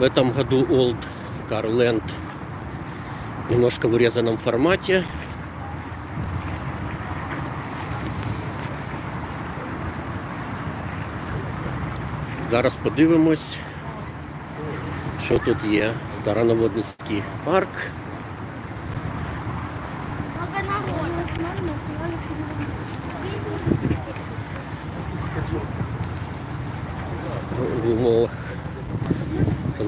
В этом году Old Car Land немножко в урезанном формате. Зараз подивимось, що тут є. Староноводницький парк. в умовах,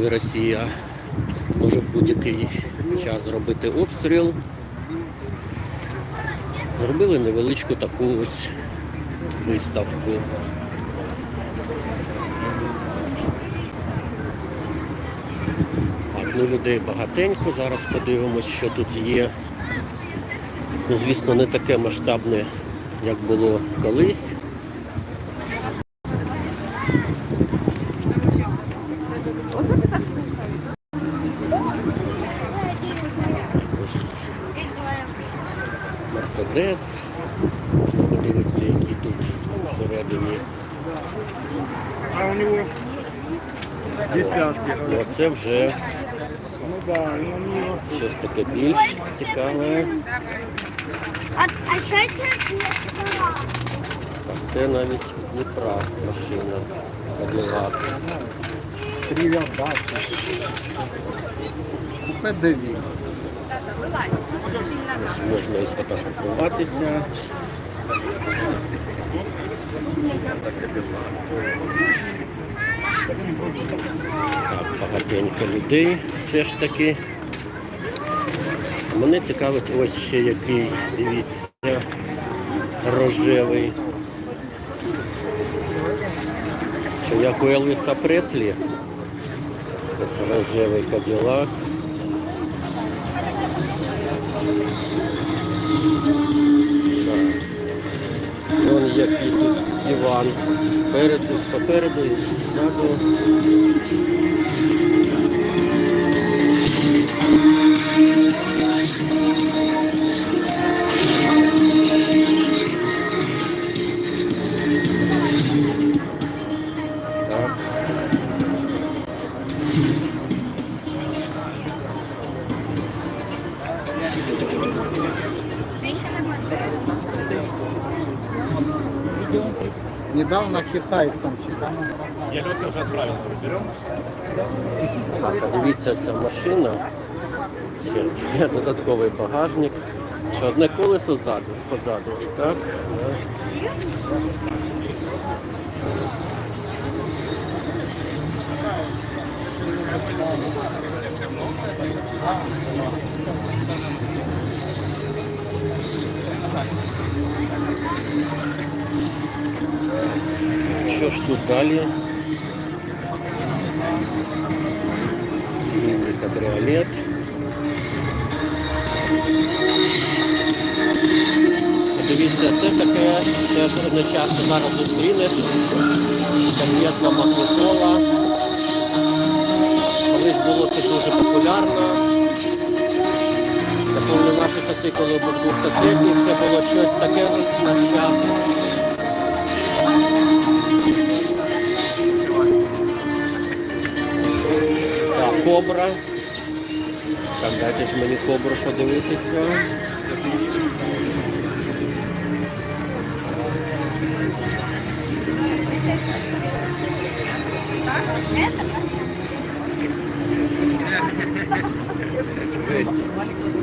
коли Росія може в будь-який час зробити обстріл. Зробили невеличку таку ось виставку. Так, ну людей багатенько. Зараз подивимось, що тут є. Ну, звісно, не таке масштабне, як було колись. Ось Мерседес. Можна подивитися, які тут всередині. А у него десятки. Ну, а це вже щось таке більш цікаве. А, що це? Так, це навіть з Дніпра машина. Кадилак. привет, бачу. Купе Деві. Можна і сфотографуватися. Так, багатенько людей все ж таки. Мене цікавить ось ще який, дивіться, рожевий. Що як у Елвіса Преслі. Ось рожевий каділак. Вон який тут диван спереду, попереду і ззаду. Недавно китайцам чекали. Так, а дивіться, ця машина. Ще є додатковий багажник. Ще одне колесо ззаду, позаду. І так. да. Що ж тут далі? Мини кабриолет. Дивіться, це таке, це не часто зараз зустрінеш. Конкретна магнітола. Колись було це дуже популярно. Я наші часи, коли був двохкасетник, це було щось таке на. Так, кобра. Так, дайте ж мені кобру подивитися.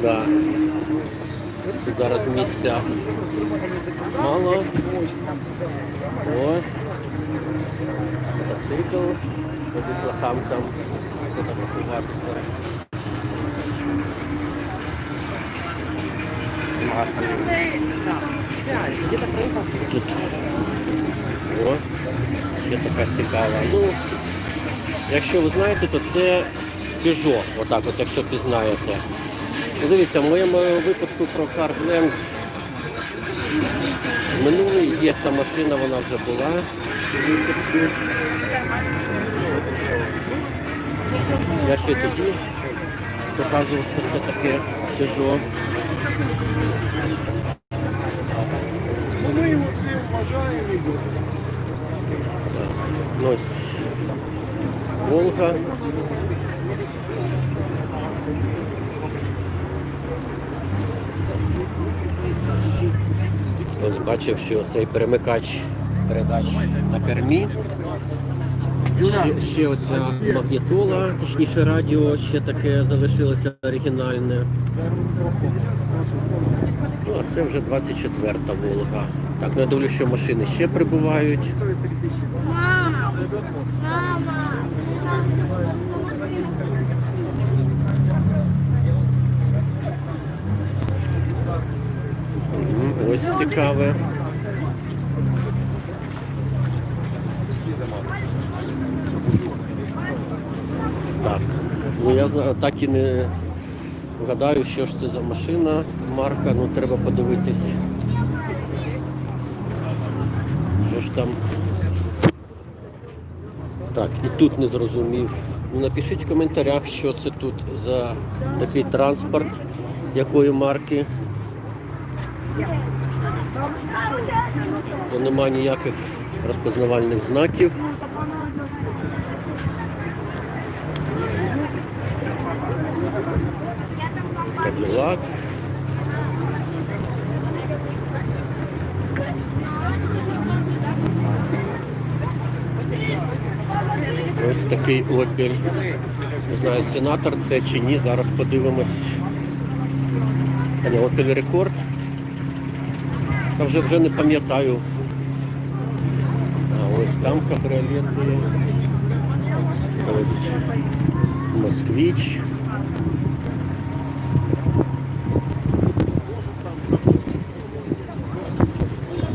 Да. Тут зараз місця мало. О. Мотоцикл. Ходить лохам там. Фотографуватися. Тут. О, ще така цікава. Ну, якщо ви знаєте, то це Peugeot, отак от, якщо пізнаєте. Дивіться, в моєму випуску про Car минулий є ця машина, вона вже була. Я ще тоді показував, що це таке Peugeot. Ну, мы его все уважаем и любим. Ну, ось Волга. Ось бачив, що цей перемикач передач на кермі. Ще, ще оця магнітола, точніше радіо, ще таке залишилося оригінальне. Ну, а це вже 24-та Волга. Так, ну я дивлюсь, що машини ще прибувають. Мгм, Ось цікаве. Так, ну я так і не вгадаю, що ж це за машина, марка, ну треба подивитись. Що ж там. Так, і тут не зрозумів. Ну, напишіть в коментарях, що це тут за такий транспорт, якої марки. Бо нема ніяких розпознавальних знаків. Каділак. Ось такий опіль. Не знаю, сенатор це чи ні. Зараз подивимось. А рекорд. Та вже вже не пам'ятаю. А ось там кабріолети. Це ось москвич.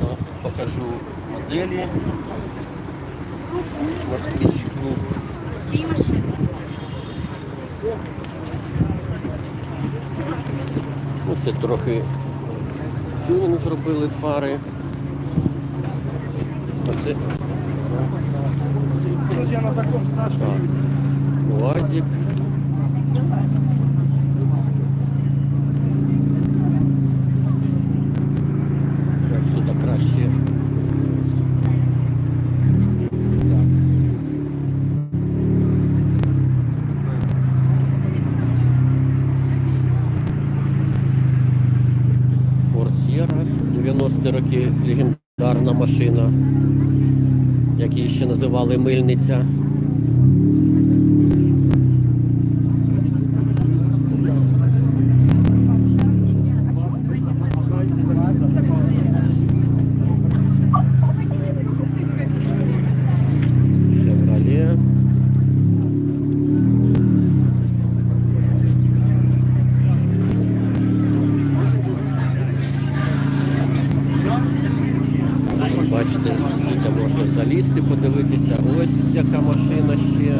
Ну, Покажу моделі. Москвич клуб. Дві машини. Ну, це трохи тюнінг зробили пари. Оце так. УАЗик. Мильниця. Подивитися. Ось яка машина ще.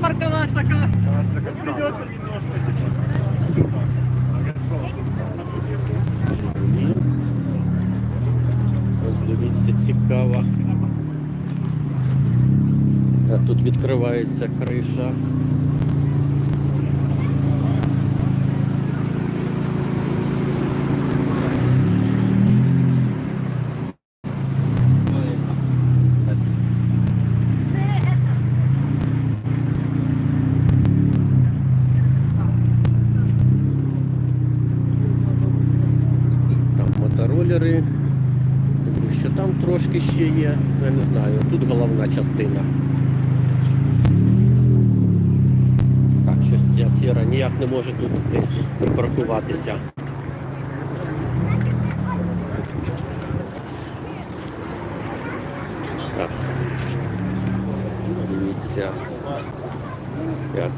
Парковаться как? Ось дивіться, цікаво. А тут відкривається криша. Там моторолери. Думаю, що там трошки ще є. Я не знаю. Тут головна частина. Так, щось ця сіра ніяк не може тут десь припаркуватися. Так. Дивіться. Як.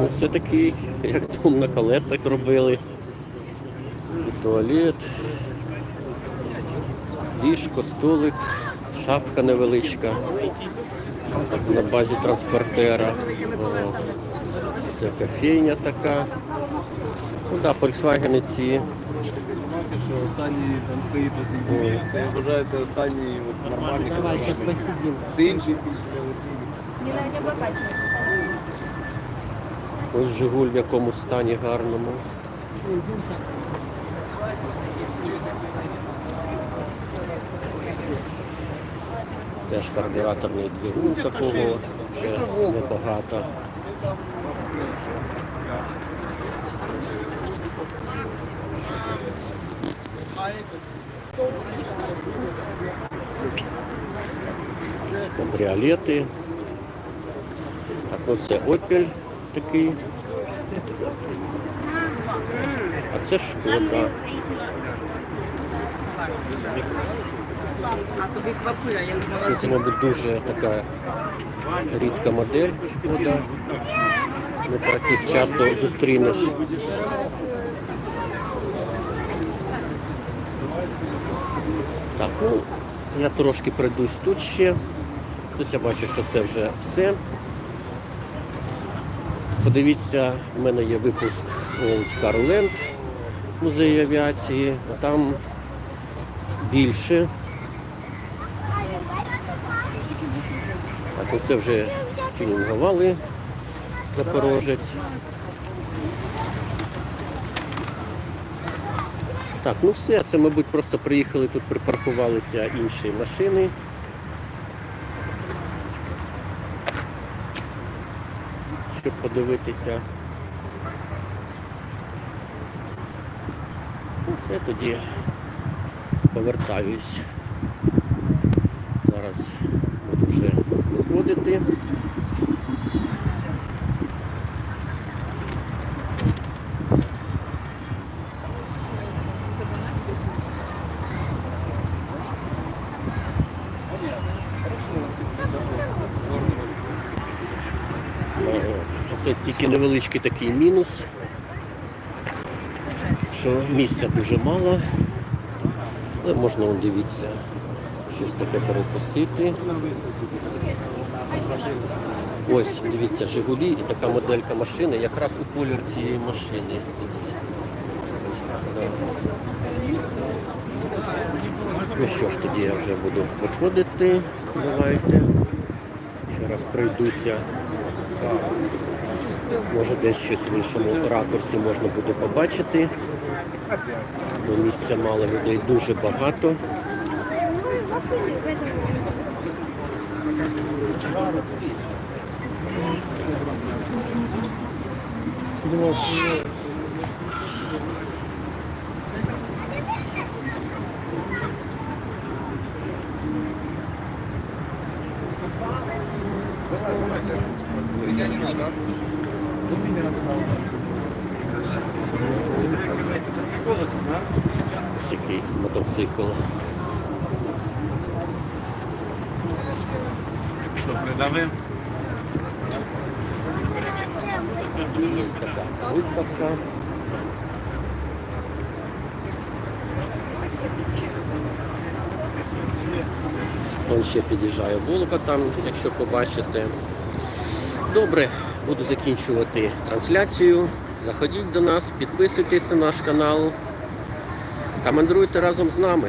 Ну, це такий, як дом на колесах зробили. І туалет, ліжко, столик, шафка невеличка. Так, на базі транспортера. Це кофейня така. Ну так, да, Volkswagen ці. Що останній там стоїть оці дві. Це вважається останній от, нормальний Давай, зараз посидимо. Це інший після. Не, не. Ось Жигуль в якому стані гарному. Теж карбюраторний двигун такого ще небагато. Кабріолети. Так, ну це Opel такий. А це шкода. Ну, Це, мабуть, дуже така рідка модель шкода. Не таких часто зустрінеш. Так, ну, я трошки пройдусь тут ще. Ось я бачу, що це вже все. Подивіться, в мене є випуск Old Car музею авіації, а там більше. Так, оце вже тюнінгували Запорожець. Так, ну все, це, мабуть, просто приїхали, тут припаркувалися інші машини. Щоб подивитися. Ну, все тоді повертаюсь. Зараз буду вже виходити. Це тільки невеличкий такий мінус, що місця дуже мало, але можна дивіться, щось таке перекусити. Ось, дивіться, Жигулі і така моделька машини, якраз у колір цієї машини. Ну що ж, тоді я вже буду виходити. Давайте. Ще раз пройдуся. Може десь щось в іншому ракурсі можна буде побачити. Бо місця мало людей дуже багато. Ось який мотоцикл. Що, придавив? Ось така виставка. Он ще під'їжджає Волга там, якщо побачите. Добре, буду закінчувати трансляцію. Заходіть до нас, підписуйтесь на наш канал. Та мандруйте разом з нами.